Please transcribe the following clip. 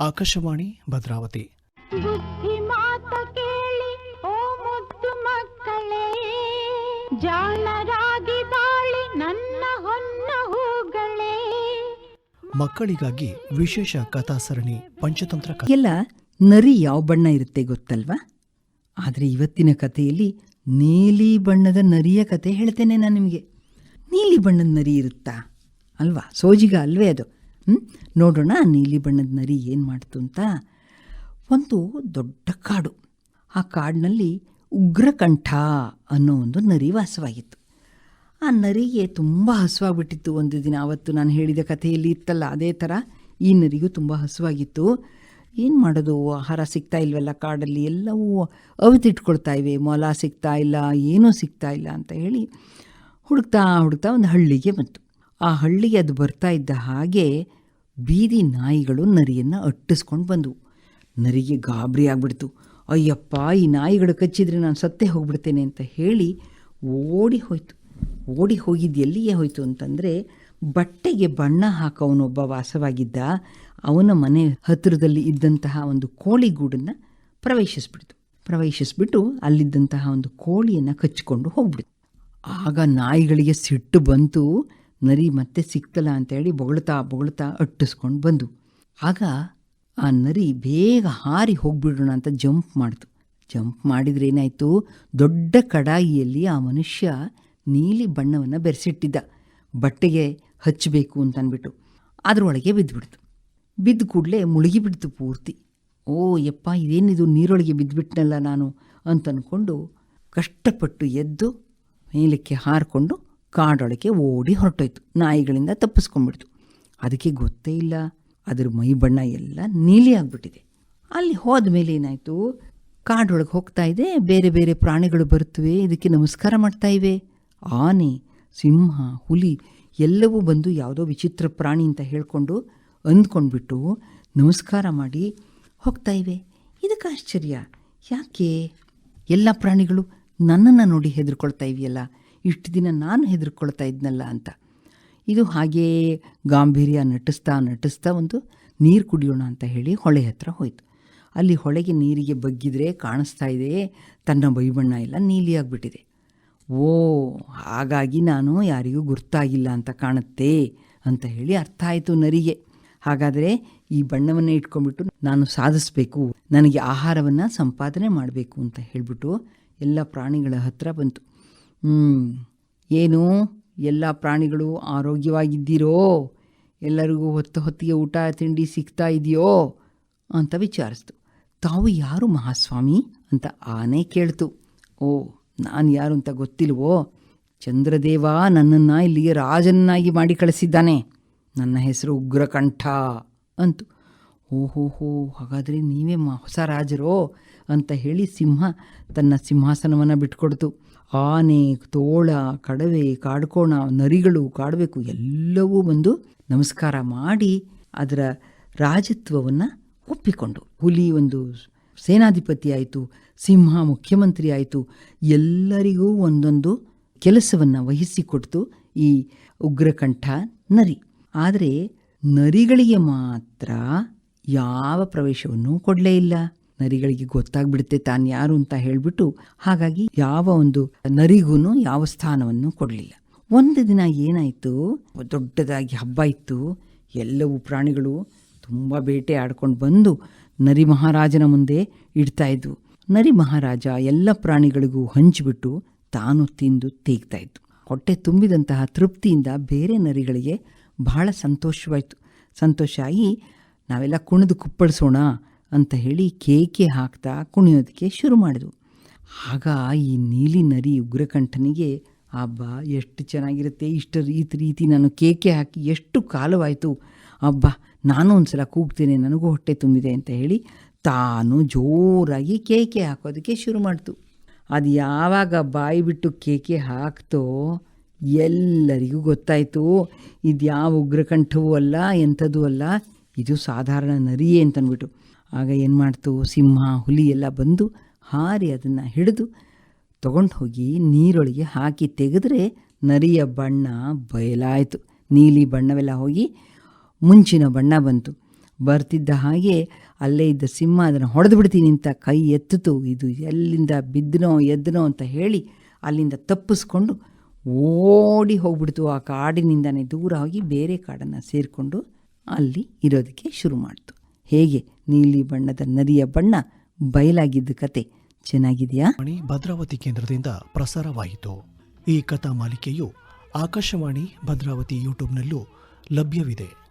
ಆಕಾಶವಾಣಿ ಭದ್ರಾವತಿ. ಬುದ್ಧಿ ಮಾತ ಕೇಳಿ ಓ ಮುದ್ದು ಮಕ್ಕಳೇ. ಜಾಣರಾಗಿ ಬಾಳಿ ನನ್ನ ಹೊನ್ನ ಹೂಗಳೇ. ಮಕ್ಕಳಿಗಾಗಿ ವಿಶೇಷ ಕಥಾ ಸರಣಿ ಪಂಚತಂತ್ರ ಎಲ್ಲ ನರಿ ಯಾವ ಬಣ್ಣ ಇರುತ್ತೆ ಗೊತ್ತಲ್ವಾ? ಆದರೆ ಇವತ್ತಿನ ಕಥೆಯಲ್ಲಿ ನೀಲಿ ಬಣ್ಣದ ನರಿಯ ಕತೆ ಹೇಳ್ತೇನೆ ನಾನು ನಿಮಗೆ. ನೀಲಿ ಬಣ್ಣದ ನರಿ ಇರುತ್ತಾ? ಅಲ್ವಾ? ಸೋಜಿಗ ಅಲ್ವೇ ಅದು? ನೋಡೋಣ, ನೀಲಿ ಬಣ್ಣದ ನರಿ ಏನು ಮಾಡ್ತು ಅಂತ. ಒಂದು ದೊಡ್ಡ ಕಾಡು. ಆ ಕಾಡಿನಲ್ಲಿ ಉಗ್ರಕಂಠ ಅನ್ನೋ ಒಂದು ನರಿ ವಾಸವಾಗಿತ್ತು. ಆ ನರಿಗೆ ತುಂಬ ಹಸುವಾಗ್ಬಿಟ್ಟಿತ್ತು. ಒಂದು ದಿನ ಅವತ್ತು ನಾನು ಹೇಳಿದ ಕಥೆಯಲ್ಲಿ ಇತ್ತಲ್ಲ, ಅದೇ ಥರ ಈ ನರಿಗೂ ತುಂಬ ಹಸುವಾಗಿತ್ತು. ಏನು ಮಾಡೋದು, ಆಹಾರ ಸಿಗ್ತಾ ಇಲ್ವಲ್ಲ ಕಾಡಲ್ಲಿ, ಎಲ್ಲವೂ ಅವತಿಟ್ಕೊಳ್ತಾ ಇವೆ. ಮೊಲ ಸಿಗ್ತಾ ಇಲ್ಲ, ಏನೂ ಸಿಗ್ತಾ ಇಲ್ಲ ಅಂತ ಹೇಳಿ ಹುಡುಕ್ತಾ ಹುಡುಕ್ತಾ ಒಂದು ಹಳ್ಳಿಗೆ ಬಂತು. ಆ ಹಳ್ಳಿಯದು ಬರ್ತಾ ಇದ್ದ ಹಾಗೆ ಬೀದಿ ನಾಯಿಗಳು ನರಿಯನ್ನು ಅಟ್ಟಿಸ್ಕೊಂಡು ಬಂದವು. ನರಿಗೆ ಗಾಬರಿ ಆಗ್ಬಿಡ್ತು. ಅಯ್ಯಪ್ಪ, ಈ ನಾಯಿಗಳು ಕಚ್ಚಿದ್ರೆ ನಾನು ಸತ್ತೇ ಹೋಗ್ಬಿಡ್ತೇನೆ ಅಂತ ಹೇಳಿ ಓಡಿ ಹೋಯ್ತು. ಓಡಿ ಹೋಗಿದ್ದು ಎಲ್ಲಿಯೇ ಹೋಯ್ತು ಅಂತಂದರೆ ಬಟ್ಟೆಗೆ ಬಣ್ಣ ಹಾಕೋವನೊಬ್ಬ ವಾಸವಾಗಿದ್ದ ಅವನ ಮನೆ ಹತ್ತಿರದಲ್ಲಿ ಇದ್ದಂತಹ ಒಂದು ಕೋಳಿಗೂಡನ್ನು ಪ್ರವೇಶಿಸ್ಬಿಡ್ತು. ಪ್ರವೇಶಿಸ್ಬಿಟ್ಟು ಅಲ್ಲಿದ್ದಂತಹ ಒಂದು ಕೋಳಿಯನ್ನು ಕಚ್ಚಿಕೊಂಡು ಹೋಗ್ಬಿಡ್ತು. ಆಗ ನಾಯಿಗಳಿಗೆ ಸಿಟ್ಟು ಬಂತು. ನರಿ ಮತ್ತೆ ಸಿಕ್ತಲ್ಲ ಅಂತೇಳಿ ಬೊಗಳ್ತಾ ಬೊಗಳ್ತಾ ಅಟ್ಟಿಸ್ಕೊಂಡು ಬಂದು. ಆಗ ಆ ನರಿ ಬೇಗ ಹಾರಿ ಹೋಗ್ಬಿಡೋಣ ಅಂತ ಜಂಪ್ ಮಾಡಿತು. ಜಂಪ್ ಮಾಡಿದ್ರೆ ಏನಾಯಿತು? ದೊಡ್ಡ ಕಡಾಯಿಯಲ್ಲಿ ಆ ಮನುಷ್ಯ ನೀಲಿ ಬಣ್ಣವನ್ನು ಬೆರೆಸಿಟ್ಟಿದ್ದ. ಬಟ್ಟೆಗೆ ಹಚ್ಚಬೇಕು ಅಂತ ಅಂದ್ಬಿಟ್ಟು ಅದರೊಳಗೆ ಬಿದ್ದುಬಿಡ್ತು ಬಿದ್ದ ಕೂಡಲೇ ಮುಳುಗಿಬಿಡ್ತು ಪೂರ್ತಿ. ಓ ಯಪ್ಪ, ಇದೇನಿದು? ನೀರೊಳಗೆ ಬಿದ್ದುಬಿಟ್ನಲ್ಲ ನಾನು ಅಂತ ಅಂದ್ಕೊಂಡು ಕಷ್ಟಪಟ್ಟು ಎದ್ದು ಮೇಲಕ್ಕೆ ಹಾರಿಕೊಂಡು ಕಾಡೊಳಗೆ ಓಡಿ ಹೊರಟೋಯ್ತು. ನಾಯಿಗಳಿಂದ ತಪ್ಪಿಸ್ಕೊಂಡ್ಬಿಡ್ತು. ಅದಕ್ಕೆ ಗೊತ್ತೇ ಇಲ್ಲ. ಅದ್ರ ಮೈ ಬಣ್ಣ ಎಲ್ಲ ನೀಲಿ ಆಗಿಬಿಟ್ಟಿದೆ. ಅಲ್ಲಿ ಹೋದ ಮೇಲೆ ಏನಾಯಿತು? ಕಾಡೊಳಗೆ ಹೋಗ್ತಾ ಇದೆ. ಬೇರೆ ಬೇರೆ ಪ್ರಾಣಿಗಳು ಬರುತ್ತವೆ. ಇದಕ್ಕೆ ನಮಸ್ಕಾರ ಮಾಡ್ತಾ ಇವೆ. ಆನೆ, ಸಿಂಹ, ಹುಲಿ ಎಲ್ಲವೂ ಬಂದು ಯಾವುದೋ ವಿಚಿತ್ರ ಪ್ರಾಣಿ ಅಂತ ಹೇಳಿಕೊಂಡು ಅಂದ್ಕೊಂಡ್ಬಿಟ್ಟು ನಮಸ್ಕಾರ ಮಾಡಿ ಹೋಗ್ತಾ ಇವೆ. ಇದಕ್ಕೆ ಆಶ್ಚರ್ಯ. ಯಾಕೆ? ಎಲ್ಲ ಪ್ರಾಣಿಗಳು ನನ್ನನ್ನು ನೋಡಿ ಹೆದರ್ಕೊಳ್ತಾ ಇವೆಯಲ್ಲ. ಇಷ್ಟು ದಿನ ನಾನು ಹೆದರ್ಕೊಳ್ತಾ ಇದ್ನಲ್ಲ ಅಂತ. ಇದು ಹಾಗೇ ಗಾಂಭೀರ್ಯ ನಟಿಸ್ತಾ ನಟಿಸ್ತಾ ಒಂದು ನೀರು ಕುಡಿಯೋಣ ಅಂತ ಹೇಳಿ ಹೊಳೆ ಹತ್ರ ಹೋಯಿತು. ಅಲ್ಲಿ ಹೊಳೆಗೆ ನೀರಿಗೆ ಬಗ್ಗಿದ್ರೆ ಕಾಣಿಸ್ತಾ ಇದೆ, ತನ್ನ ಬೈಬಣ್ಣ ಎಲ್ಲ ನೀಲಿಯಾಗಿಬಿಟ್ಟಿದೆ. ಓ, ಹಾಗಾಗಿ ನಾನು ಯಾರಿಗೂ ಗುರ್ತಾಗಿಲ್ಲ ಅಂತ ಕಾಣುತ್ತೆ ಅಂತ ಹೇಳಿ ಅರ್ಥ ಆಯಿತು ನರಿಗೆ. ಹಾಗಾದರೆ ಈ ಬಣ್ಣವನ್ನು ಇಟ್ಕೊಂಡ್ಬಿಟ್ಟು ನಾನು ಸಾಧಿಸಬೇಕು, ನನಗೆ ಆಹಾರವನ್ನು ಸಂಪಾದನೆ ಮಾಡಬೇಕು ಅಂತ ಹೇಳಿಬಿಟ್ಟು ಎಲ್ಲ ಪ್ರಾಣಿಗಳ ಹತ್ರ ಬಂತು. ಏನು? ಎಲ್ಲ ಪ್ರಾಣಿಗಳು ಆರೋಗ್ಯವಾಗಿದ್ದೀರೋ? ಎಲ್ಲರಿಗೂ ಹೊತ್ತು ಹೊತ್ತಿಗೆ ಊಟ, ತಿಂಡಿ ಸಿಗ್ತಾ ಇದೆಯೋ? ಅಂತ ವಿಚಾರಿಸ್ತು. ತಾವು ಯಾರು ಮಹಾಸ್ವಾಮಿ? ಅಂತ ಆನೆ ಕೇಳ್ತು. ಓ, ನಾನು ಯಾರು ಅಂತ ಗೊತ್ತಿಲ್ವೋ? ಚಂದ್ರದೇವ ನನ್ನನ್ನು ಇಲ್ಲಿಗೆ ರಾಜನ್ನಾಗಿ ಮಾಡಿ ಕಳಿಸಿದ್ದಾನೆ. ನನ್ನ ಹೆಸರು ಉಗ್ರಕಂಠ, ಅಂತು. ಓಹೋ ಹೋ ಹಾಗಾದರೆ ನೀವೇ ಮ ಹೊಸ ರಾಜರೋ ಅಂತ ಹೇಳಿ ಸಿಂಹ ತನ್ನ ಸಿಂಹಾಸನವನ್ನು ಬಿಟ್ಕೊಡ್ತು. ಆನೆ, ತೋಳ, ಕಡವೆ, ಕಾಡ್ಕೋಣ, ನರಿಗಳು, ಕಾಡಬೇಕು, ಎಲ್ಲವೂ ಬಂದು ನಮಸ್ಕಾರ ಮಾಡಿ ಅದರ ರಾಜತ್ವವನ್ನು ಒಪ್ಪಿಕೊಂಡು. ಹುಲಿ ಒಂದು ಸೇನಾಧಿಪತಿ ಆಯಿತು, ಸಿಂಹ ಮುಖ್ಯಮಂತ್ರಿ ಆಯಿತು, ಎಲ್ಲರಿಗೂ ಒಂದೊಂದು ಕೆಲಸವನ್ನು ವಹಿಸಿಕೊಡ್ತು ಈ ಉಗ್ರಕಂಠ ನರಿ. ಆದರೆ ನರಿಗಳಿಗೆ ಮಾತ್ರ ಯಾವ ಪ್ರವೇಶವನ್ನೂ ಕೊಡಲೇ ಇಲ್ಲ. ನರಿಗಳಿಗೆ ಗೊತ್ತಾಗ್ಬಿಡುತ್ತೆ ತಾನು ಯಾರು ಅಂತ ಹೇಳಿಬಿಟ್ಟು ಹಾಗಾಗಿ ಯಾವ ಒಂದು ನರಿಗೂ ಯಾವ ಸ್ಥಾನವನ್ನು ಕೊಡಲಿಲ್ಲ. ಒಂದು ದಿನ ಏನಾಯಿತು? ದೊಡ್ಡದಾಗಿ ಹಬ್ಬ ಇತ್ತು. ಎಲ್ಲವೂ ಪ್ರಾಣಿಗಳು ತುಂಬ ಬೇಟೆ ಆಡ್ಕೊಂಡು ಬಂದು ನರಿ ಮಹಾರಾಜನ ಮುಂದೆ ಇಡ್ತಾ ಇದ್ವು. ನರಿ ಮಹಾರಾಜ ಎಲ್ಲ ಪ್ರಾಣಿಗಳಿಗೂ ಹಂಚಿಬಿಟ್ಟು ತಾನು ತಿಂದು ತೇಗ್ತಾ ಇತ್ತು ಹೊಟ್ಟೆ ತುಂಬಿದಂತಹ ತೃಪ್ತಿಯಿಂದ ಬೇರೆ ನರಿಗಳಿಗೆ ಬಹಳ ಸಂತೋಷವಾಯಿತು. ಸಂತೋಷ ಆಗಿ ನಾವೆಲ್ಲ ಕುಣಿದು ಕುಪ್ಪಳಿಸೋಣ ಅಂತ ಹೇಳಿ ಕೇಕೆ ಹಾಕ್ತಾ ಕುಣಿಯೋದಕ್ಕೆ ಶುರು ಮಾಡಿದ್ವು. ಆಗ ಈ ನೀಲಿ ನರಿ ಉಗ್ರಕಂಠನಿಗೆ, ಅಬ್ಬಾ, ಎಷ್ಟು ಚೆನ್ನಾಗಿರುತ್ತೆ, ಇಷ್ಟು ರೀತಿ ರೀತಿ ನಾನು ಕೇಕೆ ಹಾಕಿ ಎಷ್ಟು ಕಾಲವಾಯಿತು. ಅಬ್ಬಾ, ನಾನು ಒಂದು ಸಲ ಕೂಗ್ತೇನೆ, ನನಗೂ ಹೊಟ್ಟೆ ತುಂಬಿದೆ ಅಂತ ಹೇಳಿ ತಾನು ಜೋರಾಗಿ ಕೇಕೆ ಹಾಕೋದಕ್ಕೆ ಶುರು ಮಾಡ್ತು. ಅದು ಯಾವಾಗ ಬಾಯಿ ಬಿಟ್ಟು ಕೇಕೆ ಹಾಕ್ತೋ ಎಲ್ಲರಿಗೂ ಗೊತ್ತಾಯಿತು. ಇದು ಯಾವ ಉಗ್ರಕಂಠವೂ ಅಲ್ಲ, ಎಂಥದ್ದು ಅಲ್ಲ. ಇದು ಸಾಧಾರಣ ನರಿಯೇ ಅಂತಂದ್ಬಿಟ್ಟು ಆಗ ಏನು ಮಾಡ್ತು? ಸಿಂಹ, ಹುಲಿ ಎಲ್ಲ ಬಂದು ಹಾರಿ ಅದನ್ನು ಹಿಡಿದು ತಗೊಂಡು ಹೋಗಿ ನೀರೊಳಗೆ ಹಾಕಿ ತೆಗೆದ್ರೆ ನರಿಯ ಬಣ್ಣ ಬಯಲಾಯಿತು. ನೀಲಿ ಬಣ್ಣವೆಲ್ಲ ಹೋಗಿ ಮುಂಚಿನ ಬಣ್ಣ ಬಂತು. ಬರ್ತಿದ್ದ ಹಾಗೆ ಅಲ್ಲೇ ಇದ್ದ ಸಿಂಹ ಅದನ್ನು ಹೊಡೆದು ಬಿಡ್ತೀನಿ ಅಂತ ಕೈ ಎತ್ತಿತು. ಇದು ಎಲ್ಲಿಂದ ಬಿದ್ದನೋ, ಎದ್ದನೋ ಅಂತ ಹೇಳಿ ಅಲ್ಲಿಂದ ತಪ್ಪಿಸ್ಕೊಂಡು ಓಡಿ ಹೋಗ್ಬಿಡ್ತು. ಆ ಕಾಡಿನಿಂದನೇ ದೂರ ಹೋಗಿ ಬೇರೆ ಕಾಡನ್ನು ಸೇರಿಕೊಂಡು ಅಲ್ಲಿ ಇರೋದಕ್ಕೆ ಶುರು ಮಾಡ್ತು. ಹೇಗೆ? ನೀಲಿ ಬಣ್ಣದ ನದಿಯ ಬಣ್ಣ ಬಯಲಾಗಿದ್ದ ಕತೆ ಚೆನ್ನಾಗಿದೆಯಾ? ಮಣಿ ಭದ್ರಾವತಿ ಕೇಂದ್ರದಿಂದ ಪ್ರಸಾರವಾಯಿತು. ಈ ಕಥಾ ಮಾಲಿಕೆಯು ಆಕಾಶವಾಣಿ ಭದ್ರಾವತಿ ಯೂಟ್ಯೂಬ್ನಲ್ಲೂ ಲಭ್ಯವಿದೆ.